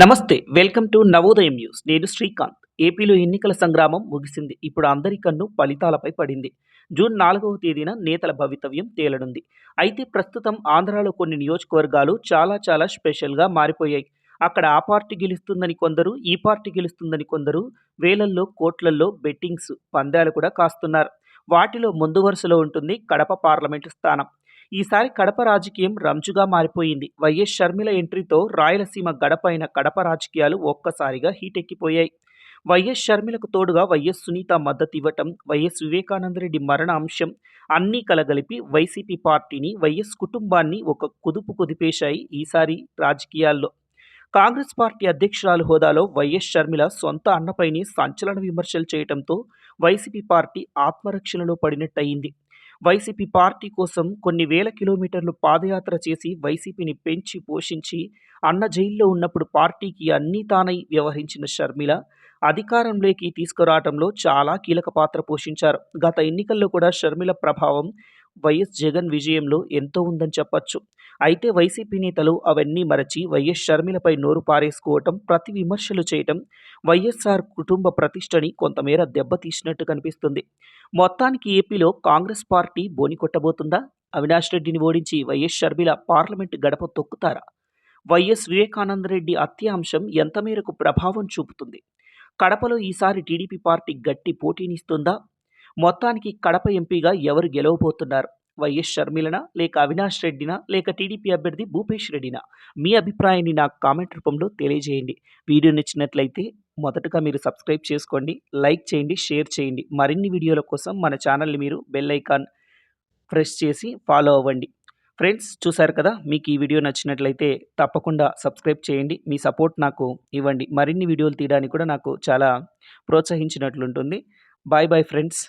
నమస్తే welcome to Navodayam news. నేను శ్రీకాంత్. ఏపీలో ఎన్నికల సంగ్రామం ముగిసింది. ఇప్పుడు అందరి కన్ను ఫలితాలపై పడింది. జూన్ నాలుగవ తేదీన నేతల భవితవ్యం తేలనుంది. అయితే ప్రస్తుతం ఆంధ్రాలో కొన్ని నియోజకవర్గాలు చాలా చాలా స్పెషల్గా మారిపోయాయి. అక్కడ ఆ పార్టీ గెలుస్తుందని కొందరు ఈ పార్టీ గెలుస్తుందని కొందరు వేలల్లో కోట్లల్లో బెట్టింగ్స్ పందాలు కూడా కాస్తున్నారు. వాటిలో ముందు వరుసలో ఉంటుంది కడప పార్లమెంటు స్థానం. ఈసారి కడప రాజకీయం రంజుగా మారిపోయింది. వైఎస్ షర్మిల ఎంట్రీతో రాయలసీమ గడపైన కడప రాజకీయాలు ఒక్కసారిగా హీటెక్కిపోయాయి. వైఎస్ షర్మిలకు తోడుగా వైఎస్ సునీత మద్దతు ఇవ్వటం వైఎస్ వివేకానందరెడ్డి మరణ అంశం అన్నీ కలగలిపి వైసీపీ పార్టీని వైఎస్ కుటుంబాన్ని ఒక కుదుపు కుదిపేశాయి ఈసారి రాజకీయాల్లో. కాంగ్రెస్ పార్టీ అధ్యక్షురాలు హోదాలో వైఎస్ షర్మిల సొంత అన్నపైనే సంచలన విమర్శలు చేయటంతో వైసీపీ పార్టీ ఆత్మరక్షణలో పడినట్టయింది. వైసీపీ పార్టీ కోసం కొన్ని వేల కిలోమీటర్లు పాదయాత్ర చేసి వైసీపీని పెంచి పోషించి అన్న జైల్లో ఉన్నప్పుడు పార్టీకి అన్నీ తానై వ్యవహరించిన షర్మిల అధికారంలోకి తీసుకురావడంలో చాలా కీలక పాత్ర పోషించారు. గత ఎన్నికల్లో కూడా షర్మిల ప్రభావం వైఎస్ జగన్ విజయంలో ఎంతో ఉందని చెప్పచ్చు. అయితే వైసీపీ నేతలు అవన్నీ మరచి వైఎస్ షర్మిలపై నోరు పారేసుకోవటం ప్రతి విమర్శలు చేయటం వైఎస్ఆర్ కుటుంబ ప్రతిష్టని కొంతమేర దెబ్బతీసినట్టు కనిపిస్తుంది. మొత్తానికి ఏపీలో కాంగ్రెస్ పార్టీ బోని కొట్టబోతుందా? అవినాష్ రెడ్డిని ఓడించి వైఎస్ షర్మిల పార్లమెంటు గడప తొక్కుతారా? వైఎస్ వివేకానందరెడ్డి రెడ్డి అంశం ఎంత మేరకు ప్రభావం చూపుతుంది? కడపలో ఈసారి టీడీపీ పార్టీ గట్టి పోటీనిస్తుందా మొత్తానికి కడప ఎంపీగా ఎవరు గెలవబోతున్నారు? వైఎస్ షర్మిలనా లేక అవినాష్ రెడ్డినా లేక టీడీపీ అభ్యర్థి భూపేష్ రెడ్డినా? మీ అభిప్రాయాన్ని నాకు కామెంట్ రూపంలో తెలియజేయండి. వీడియో నచ్చినట్లయితే మొదటగా మీరు సబ్స్క్రైబ్ చేసుకోండి లైక్ చేయండి షేర్ చేయండి. మరిన్ని వీడియోల కోసం మన ఛానల్ని మీరు బెల్ ఐకాన్ ప్రెస్ చేసి ఫాలో అవ్వండి. ఫ్రెండ్స్ చూసారు కదా మీకు ఈ వీడియో నచ్చినట్లయితే తప్పకుండా సబ్స్క్రైబ్ చేయండి. మీ సపోర్ట్ నాకు ఇవ్వండి. మరిన్ని వీడియోలు తీయడానికి కూడా నాకు చాలా ప్రోత్సహించినట్లుంటుంది. Bye bye friends.